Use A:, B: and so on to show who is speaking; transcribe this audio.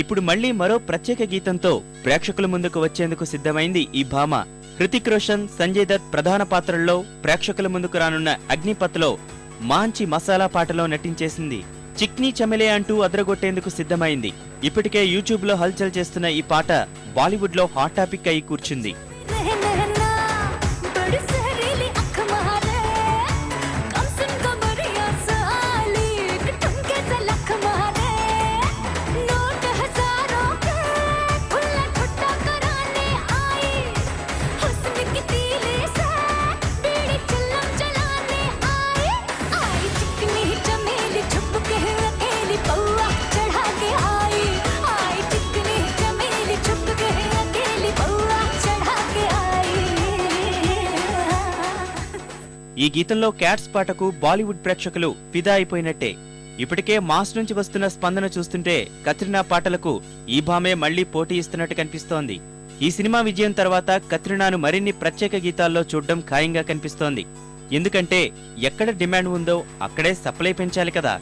A: ఇప్పుడు మళ్ళీ మరో ప్రత్యేక గీతంతో ప్రేక్షకుల ముందుకు వచ్చేందుకు సిద్ధమైంది ఈ భామ. హృతిక్ రోషన్ సంజయ్ దత్ ప్రధాన పాత్రల్లో ప్రేక్షకుల ముందుకు రానున్న అగ్నిపత్లో మాంచి మసాలా పాటలో నటించేసింది. చిక్నీ చమెలే అంటూ అదరగొట్టేందుకు సిద్ధమైంది. ఇప్పటికే యూట్యూబ్లో హల్చల్ చేస్తున్న ఈ పాట బాలీవుడ్లో హాట్ టాపిక్ అయి కూర్చుంది. ఈ గీతంలో క్యాట్స్ పాటకు బాలీవుడ్ ప్రేక్షకులు ఫిదా అయిపోయినట్టే. ఇప్పటికే మాస్ నుంచి వస్తున్న స్పందన చూస్తుంటే కత్రినా పాటలకు ఈ భామే మళ్ళీ పోటీ ఇస్తున్నట్టు కనిపిస్తోంది. ఈ సినిమా విజయం తర్వాత కత్రినాను మరిన్ని ప్రత్యేక గీతాల్లో చూడడం ఖాయంగా కనిపిస్తోంది. ఎందుకంటే ఎక్కడ డిమాండ్ ఉందో అక్కడే సప్లై పెంచాలి కదా.